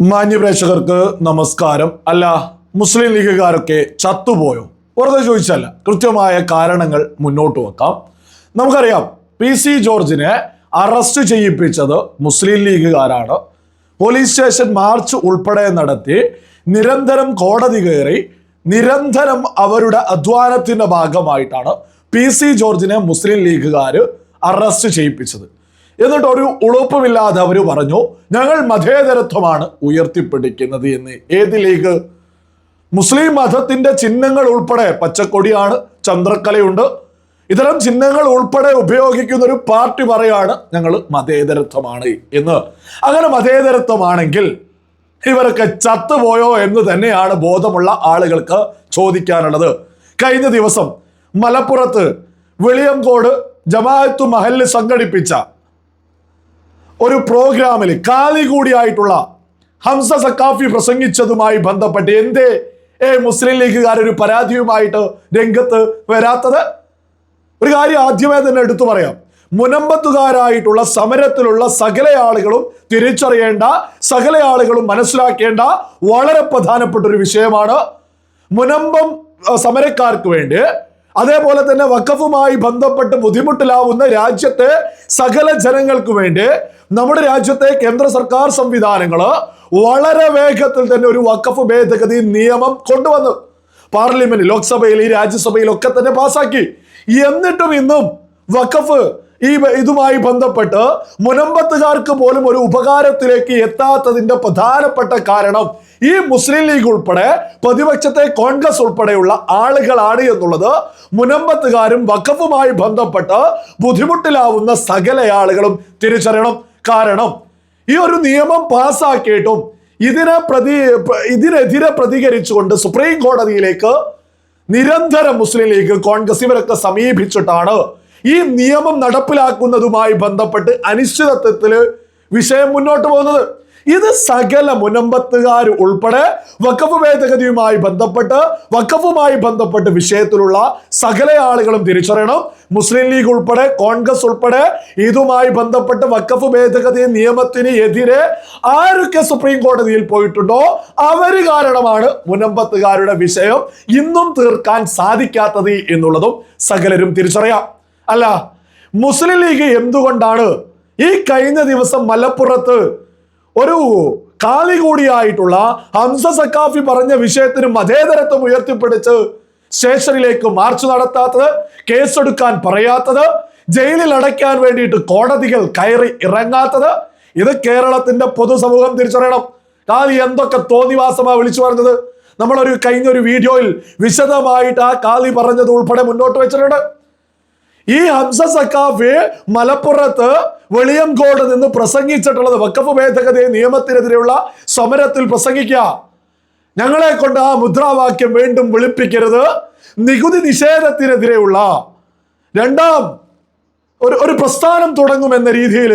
മാന്യപ്രേക്ഷകർക്ക് നമസ്കാരം. അല്ല മുസ്ലിം ലീഗുകാരൊക്കെ ചത്തുപോയോ? വെറുതെ ചോദിച്ചല്ല കൃത്യമായ കാരണങ്ങൾ മുന്നോട്ട് വെക്കാം. നമുക്കറിയാം പി സി ജോർജിനെ അറസ്റ്റ് ചെയ്യിപ്പിച്ചത് മുസ്ലിം ലീഗുകാരാണ്. പോലീസ് സ്റ്റേഷൻ മാർച്ച് ഉൾപ്പെടെ നടത്തി നിരന്തരം കോടതി കയറി നിരന്തരം അവരുടെ അധ്വാനത്തിന്റെ ഭാഗമായിട്ടാണ് പി സി ജോർജിനെ മുസ്ലിം ലീഗുകാർ അറസ്റ്റ് ചെയ്യിപ്പിച്ചത്. എന്നിട്ട് ഒരു ഉളുപ്പുമില്ലാതെ അവർ പറഞ്ഞു ഞങ്ങൾ മതേതരത്വമാണ് ഉയർത്തിപ്പിടിക്കുന്നത് എന്ന്. ഏത് ലീഗ്? മുസ്ലിം മതത്തിന്റെ ചിഹ്നങ്ങൾ ഉൾപ്പെടെ പച്ചക്കൊടിയാണ് ചന്ദ്രക്കലയുണ്ട്. ഇത്തരം ചിഹ്നങ്ങൾ ഉൾപ്പെടെ ഉപയോഗിക്കുന്ന ഒരു പാർട്ടി പറയാണ് ഞങ്ങൾ മതേതരത്വമാണ് എന്ന്. അങ്ങനെ മതേതരത്വമാണെങ്കിൽ ഇവരൊക്കെ ചത്തുപോയോ എന്ന് തന്നെയാണ് ബോധമുള്ള ആളുകൾക്ക് ചോദിക്കാനുള്ളത്. കഴിഞ്ഞ ദിവസം മലപ്പുറത്ത് വെളിയങ്കോട് ജമാഅത്തു മഹല്ല് സംഘടിപ്പിച്ച ഒരു പ്രോഗ്രാമിൽ കാലി കൂടിയായിട്ടുള്ള ഹംസ സക്കാഫി പ്രസംഗിച്ചതുമായി ബന്ധപ്പെട്ട് എന്തേ ഏ മുസ്ലിം ലീഗുകാർ ഒരു പരാതിയുമായിട്ട് രംഗത്ത് വരാത്തത്? ഒരു കാര്യം ആദ്യമേ തന്നെ എടുത്തു പറയാം. മുനമ്പത്തുകാരായിട്ടുള്ള സമരത്തിലുള്ള സകല ആളുകളും തിരിച്ചറിയേണ്ട സകല ആളുകളും മനസ്സിലാക്കേണ്ട വളരെ പ്രധാനപ്പെട്ട ഒരു വിഷയമാണ് മുനമ്പം സമരക്കാർക്ക് വേണ്ടി അതേപോലെ തന്നെ വഖഫുമായി ബന്ധപ്പെട്ട് ബുദ്ധിമുട്ടിലാവുന്ന രാജ്യത്തെ സകല ജനങ്ങൾക്ക് വേണ്ടി നമ്മുടെ രാജ്യത്തെ കേന്ദ്ര സർക്കാർ സംവിധാനങ്ങൾ വളരെ വേഗത്തിൽ തന്നെ ഒരു വഖഫ് ഭേദഗതി നിയമം കൊണ്ടുവന്നു. പാർലമെന്റ് ലോക്സഭയിൽ ഈ രാജ്യസഭയിൽ ഒക്കെ തന്നെ പാസാക്കി. എന്നിട്ടും ഇന്നും വഖഫ് ഈ ഇതുമായി ബന്ധപ്പെട്ട് മുനമ്പത്തുകാർക്ക് പോലും ഒരു ഉപകാരത്തിലേക്ക് എത്താത്തതിന്റെ പ്രധാനപ്പെട്ട കാരണം ഈ മുസ്ലിം ലീഗ് ഉൾപ്പെടെ പ്രതിപക്ഷത്തെ കോൺഗ്രസ് ഉൾപ്പെടെയുള്ള ആളുകളാണ് എന്നുള്ളത് മുനമ്പത്തുകാരും വഖഫുമായി ബന്ധപ്പെട്ട് ബുദ്ധിമുട്ടിലാവുന്ന സകല ആളുകളും തിരിച്ചറിയണം. കാരണം ഈ ഒരു നിയമം പാസ്സാക്കിയിട്ടും ഇതിനെ പ്രതി ഇതിനെതിരെ പ്രതികരിച്ചുകൊണ്ട് സുപ്രീം കോടതിയിലേക്ക് നിരന്തരം മുസ്ലിം ലീഗ് കോൺഗ്രസ് ഇവരൊക്കെ സമീപിച്ചിട്ടാണ് ഈ നിയമം നടപ്പിലാക്കുന്നതുമായി ബന്ധപ്പെട്ട് അനിശ്ചിതത്വത്തിൽ വിഷയം മുന്നോട്ട് പോകുന്നത്. ഇത് സകല മുനമ്പത്തുകാർ ഉൾപ്പെടെ വക്കഫ് ഭേദഗതിയുമായി ബന്ധപ്പെട്ട് വക്കഫുമായി ബന്ധപ്പെട്ട് വിഷയത്തിലുള്ള സകല ആളുകളും തിരിച്ചറിയണം. മുസ്ലിം ലീഗ് ഉൾപ്പെടെ കോൺഗ്രസ് ഉൾപ്പെടെ ഇതുമായി ബന്ധപ്പെട്ട് വക്കഫ് ഭേദഗതി നിയമത്തിന് എതിരെ ആരൊക്കെ സുപ്രീം കോടതിയിൽ പോയിട്ടുണ്ടോ അവർ കാരണമാണ് മുനമ്പത്തുകാരുടെ വിഷയം ഇന്നും തീർക്കാൻ സാധിക്കാത്തത് എന്നുള്ളതും സകലരും തിരിച്ചറിയാം. അല്ല മുസ്ലിം ലീഗ് എന്തുകൊണ്ടാണ് ഈ കഴിഞ്ഞ ദിവസം മലപ്പുറത്ത് ഒരു കാളി കൂടിയായിട്ടുള്ള ഹംസ സക്കാഫി പറഞ്ഞ വിഷയത്തിന് മതേതരത്വം ഉയർത്തിപ്പിടിച്ച് സ്റ്റേഷനിലേക്ക് മാർച്ച് നടത്താത്തത് കേസെടുക്കാൻ പറയാത്തത് ജയിലിൽ അടയ്ക്കാൻ വേണ്ടിയിട്ട് കോടതികൾ കയറി ഇറങ്ങാത്തത് ഇത് കേരളത്തിന്റെ പൊതുസമൂഹം തിരിച്ചറിയണം. കാലി എന്തൊക്കെ തോന്നിവാസമാ വിളിച്ചു പറഞ്ഞത്? നമ്മളൊരു കഴിഞ്ഞൊരു വീഡിയോയിൽ വിശദമായിട്ട് ആ കാലി പറഞ്ഞത് ഉൾപ്പെടെ മുന്നോട്ട് വെച്ചിട്ടുണ്ട്. ഈ ഹംസ സക്കാഫി മലപ്പുറത്ത് വെളിയംകോട് നിന്ന് പ്രസംഗിച്ചിട്ടുള്ളത് വക്കഫ് ഭേദഗതി നിയമത്തിനെതിരെയുള്ള സമരത്തിൽ പ്രസംഗിക്കുക. ഞങ്ങളെ കൊണ്ട് ആ മുദ്രാവാക്യം വീണ്ടും വിളിപ്പിക്കരുത്. നികുതി നിഷേധത്തിനെതിരെയുള്ള രണ്ടാം ഒരു ഒരു പ്രസ്ഥാനം തുടങ്ങുമെന്ന രീതിയിൽ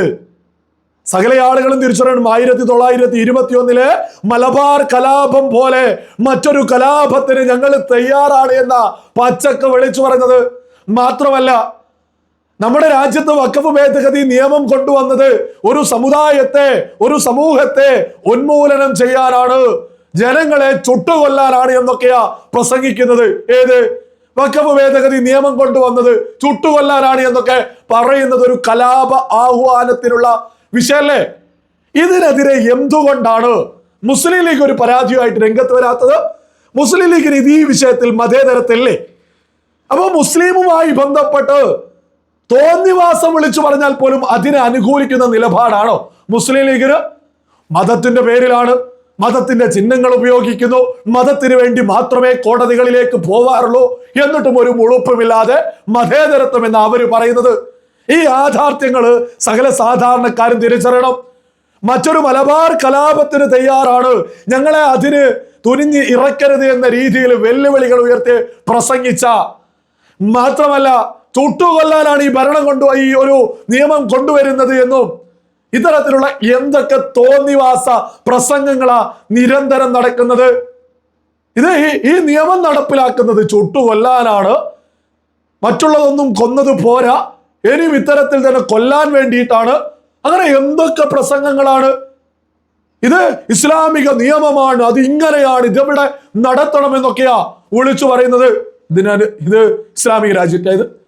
സകല ആളുകളും തിരിച്ചറിയണം. ആയിരത്തി തൊള്ളായിരത്തി ഇരുപത്തി ഒന്നിലെ മലബാർ കലാപം പോലെ മറ്റൊരു കലാപത്തിന് ഞങ്ങൾ തയ്യാറാണ് എന്ന പച്ചക്ക് വിളിച്ചു പറഞ്ഞത്. മാത്രമല്ല നമ്മുടെ രാജ്യത്ത് വക്കഫ് ഭേദഗതി നിയമം കൊണ്ടുവന്നത് ഒരു സമുദായത്തെ ഒരു സമൂഹത്തെ ഉന്മൂലനം ചെയ്യാനാണ്. ജനങ്ങളെ ചുട്ടുകൊല്ലാനാണ് എന്നൊക്കെയാ പ്രസംഗിക്കുന്നത്. ഏത്? വക്കഫ് ഭേദഗതി നിയമം കൊണ്ടുവന്നത് ചുട്ടുകൊല്ലാനാണ് എന്നൊക്കെ പറയുന്നത് ഒരു കലാപ ആഹ്വാനത്തിനുള്ള വിഷയല്ലേ ഇതിനെതിരെ എന്തുകൊണ്ടാണ് മുസ്ലിം ലീഗ് ഒരു പരാതിയുമായിട്ട് രംഗത്ത് വരാത്തത്? മുസ്ലിം ലീഗിന് ഇത് ഈ വിഷയത്തിൽ മതേതരത്തില്ലേ? അപ്പൊ മുസ്ലിമുമായി ബന്ധപ്പെട്ട് തോന്നിവാസം വിളിച്ചു പറഞ്ഞാൽ പോലും അതിനെ അനുകൂലിക്കുന്ന നിലപാടാണോ? മുസ്ലിം ലീഗിന് മതത്തിന്റെ പേരിലാണ് മതത്തിന്റെ ചിഹ്നങ്ങൾ ഉപയോഗിക്കുന്നു. മതത്തിന് വേണ്ടി മാത്രമേ കോടതികളിലേക്ക് പോവാറുള്ളൂ. എന്നിട്ടും ഒരു മുളുപ്പുമില്ലാതെ മതേതരത്വം എന്ന് അവർ പറയുന്നത്. ഈ യാഥാർത്ഥ്യങ്ങൾ സകല സാധാരണക്കാരും തിരിച്ചറിയണം. മറ്റൊരു മലബാർ കലാപത്തിന് തയ്യാറാണ്. ഞങ്ങളെ അതിന് തുനിഞ്ഞ് ഇറക്കരുത് എന്ന രീതിയിൽ വെല്ലുവിളികൾ ഉയർത്തി പ്രസംഗിച്ച മാത്രമല്ല ചുട്ടുകൊല്ലാനാണ് ഈ ഭരണം കൊണ്ടു ഈ ഒരു നിയമം കൊണ്ടുവരുന്നത് എന്നും ഇത്തരത്തിലുള്ള എന്തൊക്കെ തോന്നിവാസ പ്രസംഗങ്ങളാ നിരന്തരം നടക്കുന്നത്. ഇത് ഈ- നിയമം നടപ്പിലാക്കുന്നത് ചുട്ടുകൊല്ലാനാണ്. മറ്റുള്ളതൊന്നും കൊന്നത് പോരാ. ഇനിയും ഇത്തരത്തിൽ തന്നെ കൊല്ലാൻ വേണ്ടിയിട്ടാണ്. അങ്ങനെ എന്തൊക്കെ പ്രസംഗങ്ങളാണ്? ഇത് ഇസ്ലാമിക നിയമമാണ്. അത് ഇങ്ങനെയാണ്. ഇതെവിടെ നടത്തണമെന്നൊക്കെയാ വിളിച്ചു പറയുന്നത്. ഇതിനാണ് ഇത് ഇസ്ലാമിക രാജ്യത്തെ.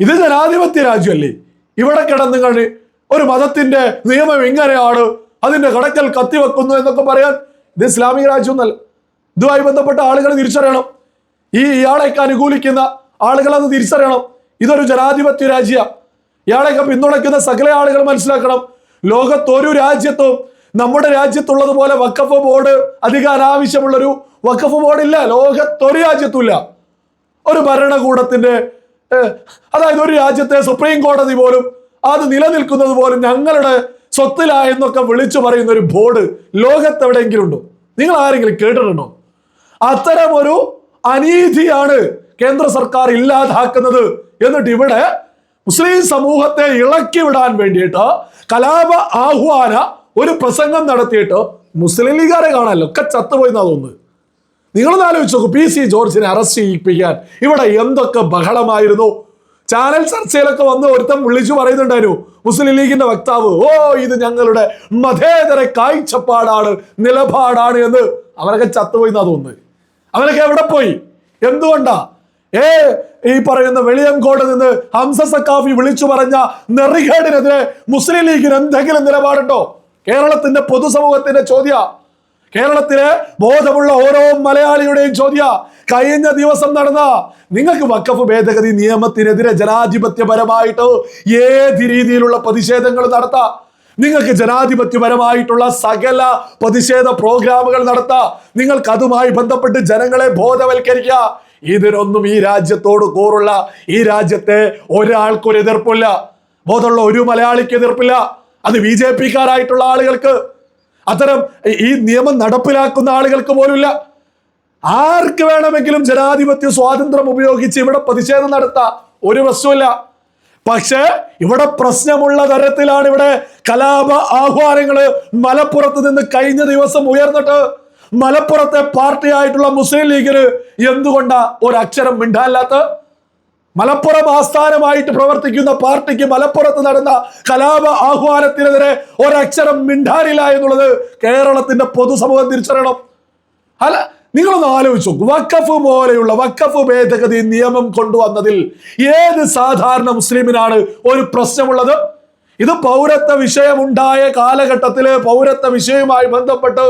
ഇത് ജനാധിപത്യ രാജ്യമല്ലേ? ഇവിടെ കിടന്നുങ്ങൾ ഒരു മതത്തിന്റെ നിയമം ഇങ്ങനെയാണ് അതിന്റെ കടക്കൽ കത്തിവെക്കുന്നു എന്നൊക്കെ പറയാൻ ഇത് ഇസ്ലാമിക രാജ്യമൊന്നല്ല. ഇതുമായി ബന്ധപ്പെട്ട ആളുകൾ തിരിച്ചറിയണം. ഈ ഇയാളെയൊക്കെ അനുകൂലിക്കുന്ന ആളുകൾ അത് തിരിച്ചറിയണം. ഇതൊരു ജനാധിപത്യ രാജ്യ. ഇയാളെയൊക്കെ പിന്തുണയ്ക്കുന്ന സകല ആളുകൾ മനസ്സിലാക്കണം. ലോകത്തൊരു രാജ്യത്തും നമ്മുടെ രാജ്യത്തുള്ളതുപോലെ വക്കഫ് ബോർഡ് അധികം അനാവശ്യമുള്ളൊരു വക്കഫ് ബോർഡ് ഇല്ല ലോകത്തൊരു രാജ്യത്തുമില്ല. ഒരു ഭരണകൂടത്തിന്റെ അതായത് ഒരു രാജ്യത്തെ സുപ്രീം കോടതി പോലും അത് നിലനിൽക്കുന്നത് പോലും ഞങ്ങളുടെ സ്വത്തിലായെന്നൊക്കെ വിളിച്ചു പറയുന്ന ഒരു ബോർഡ് ലോകത്ത് എവിടെയെങ്കിലും ഉണ്ടോ നിങ്ങൾ ആരെങ്കിലും കേട്ടിട്ടുണ്ടോ? ഒരു അനീതിയാണ് കേന്ദ്ര സർക്കാർ ഇല്ലാതാക്കുന്നത് എന്നിട്ട് ഇവിടെ മുസ്ലിം സമൂഹത്തെ ഇളക്കി വിടാൻ വേണ്ടിയിട്ട് കലാപ ആഹ്വാന ഒരു പ്രസംഗം നടത്തിയിട്ട് മുസ്ലിം ലീഗാരെ കാണാനല്ലോ? ഒക്കെ ചത്തുപോയി എന്നാ തോന്നുന്നത്. നിങ്ങളൊന്ന് ആലോചിച്ച് നോക്കൂ പി സി ജോർജിനെ അറസ്റ്റ് ചെയ്യിപ്പിക്കാൻ ഇവിടെ എന്തൊക്കെ ബഹളമായിരുന്നു? ചാനൽ ചർച്ചയിലൊക്കെ വന്ന് ഒരുത്തം വിളിച്ചു പറയുന്നുണ്ടായിരുന്നു മുസ്ലിം ലീഗിന്റെ വക്താവ് ഓ ഇത് ഞങ്ങളുടെ മതേതര കാഴ്ചപ്പാടാണ് നിലപാടാണ് എന്ന് അവരൊക്കെ ചത്തുപോയി എന്നാ തോന്നുന്നത്. അവരൊക്കെ എവിടെ പോയി? എന്തുകൊണ്ടാ? ഏ ഈ പറയുന്ന വെളിയംകോട് നിന്ന് ഹംസ സക്കാഫി വിളിച്ചു പറഞ്ഞ നെറികേടിനെതിരെ മുസ്ലിം ലീഗിന് എന്തെങ്കിലും നിലപാടുണ്ടോ? കേരളത്തിന്റെ പൊതുസമൂഹത്തിന്റെ ചോദ്യ. കേരളത്തിലെ ബോധമുള്ള ഓരോ മലയാളിയുടെയും ചോദ്യ കഴിഞ്ഞ ദിവസം നടന്ന നിങ്ങൾക്ക് വക്കഫ് ഭേദഗതി നിയമത്തിനെതിരെ ജനാധിപത്യപരമായിട്ട് ഏത് രീതിയിലുള്ള പ്രതിഷേധങ്ങൾ നടത്താം? നിങ്ങൾക്ക് ജനാധിപത്യപരമായിട്ടുള്ള സകല പ്രതിഷേധ പ്രോഗ്രാമുകൾ നടത്താം? നിങ്ങൾക്ക് അതുമായി ബന്ധപ്പെട്ട് ജനങ്ങളെ ബോധവൽക്കരിക്കുക ഇതിനൊന്നും ഈ രാജ്യത്തോട് കൂറുള്ള ഈ രാജ്യത്തെ ഒരാൾക്കൊരു എതിർപ്പില്ല. ബോധമുള്ള ഒരു മലയാളിക്ക് എതിർപ്പില്ല. അത് ബി ജെ പിക്കാരായിട്ടുള്ള ആളുകൾക്ക് അത്തരം ഈ നിയമം നടപ്പിലാക്കുന്ന ആളുകൾക്ക് പോലുമില്ല. ആർക്ക് വേണമെങ്കിലും ജനാധിപത്യ സ്വാതന്ത്ര്യം ഉപയോഗിച്ച് ഇവിടെ പ്രതിഷേധം നടത്താം? ഒരു പ്രശ്നമില്ല പക്ഷേ ഇവിടെ പ്രശ്നമുള്ള തരത്തിലാണ് ഇവിടെ കലാപ ആഹ്വാനങ്ങൾ മലപ്പുറത്ത് നിന്ന് കഴിഞ്ഞ ദിവസം ഉയർന്നിട്ട്. മലപ്പുറത്തെ പാർട്ടിയായിട്ടുള്ള മുസ്ലിം ലീഗിന് എന്തുകൊണ്ടാ ഒരക്ഷരം മിണ്ടാല്ലാത്ത മലപ്പുറം ആസ്ഥാനമായിട്ട് പ്രവർത്തിക്കുന്ന പാർട്ടിക്ക് മലപ്പുറത്ത് നടന്ന കലാപ ആഹ്വാനത്തിനെതിരെ ഒരക്ഷരം മിണ്ടാനില്ല എന്നുള്ളത് കേരളത്തിന്റെ പൊതുസമൂഹം തിരിച്ചറിയണം. അല്ല നിങ്ങളൊന്ന് ആലോചിച്ചു വക്കഫ് പോലെയുള്ള വക്കഫ് ഭേദഗതി നിയമം കൊണ്ടുവന്നതിൽ ഏത് സാധാരണ മുസ്ലിമിനാണ് ഒരു പ്രശ്നമുള്ളത്? ഇത് പൗരത്വ വിഷയമുണ്ടായ കാലഘട്ടത്തിൽ പൗരത്വ വിഷയവുമായി ബന്ധപ്പെട്ട്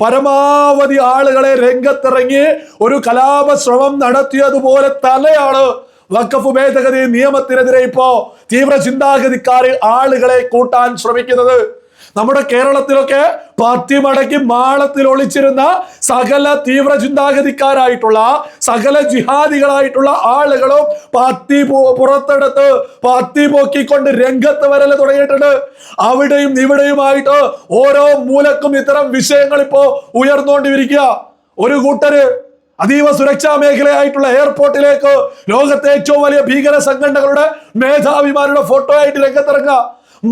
പരമാവധി ആളുകളെ രംഗത്തിറങ്ങി ഒരു കലാപ ശ്രമം നടത്തിയതുപോലെ തന്നെയാണ് വഖഫ് ഭേദഗതി നിയമത്തിനെതിരെ ഇപ്പോ തീവ്ര ചിന്താഗതിക്കാർ ആളുകളെ കൂട്ടാൻ ശ്രമിക്കുന്നത്. നമ്മുടെ കേരളത്തിലൊക്കെ പാർട്ടി മടക്കി മാളത്തിൽ ഒളിച്ചിരുന്ന സകല തീവ്ര ചിന്താഗതിക്കാരായിട്ടുള്ള സകല ജിഹാദികളായിട്ടുള്ള ആളുകളും പാർട്ടി പോ- പുറത്തെടുത്ത് പാർട്ടി പോക്കിക്കൊണ്ട് രംഗത്ത് വരൽ തുടങ്ങിയിട്ടുണ്ട്. അവിടെയും ഇവിടെയുമായിട്ട് ഓരോ മൂലക്കും ഇത്തരം വിഷയങ്ങൾ ഇപ്പോ ഉയർന്നുകൊണ്ടിരിക്കുക. ഒരു കൂട്ടര് അതീവ സുരക്ഷാ മേഖലയായിട്ടുള്ള എയർപോർട്ടിലേക്ക് ലോകത്തെ ഏറ്റവും വലിയ ഭീകര സംഘടനകളുടെ മേധാവിമാരുടെ ഫോട്ടോ ആയിട്ട് രംഗത്തിറങ്ങുക.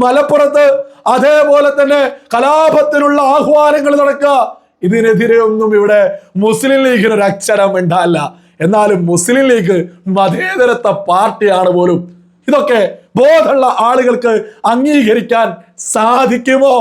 മലപ്പുറത്ത് അതേപോലെ തന്നെ കലാപത്തിനുള്ള ആഹ്വാനങ്ങൾ നടക്കുക. ഇതിനെതിരെ ഒന്നും ഇവിടെ മുസ്ലിം ലീഗിന് ഒരു അക്ഷരം ഉണ്ടാല്ല എന്നാലും മുസ്ലിം ലീഗ് മതേതരത്വ പാർട്ടിയാണ് പോലും. ഇതൊക്കെ ബോധമുള്ള ആളുകൾക്ക് അംഗീകരിക്കാൻ സാധിക്കുമോ?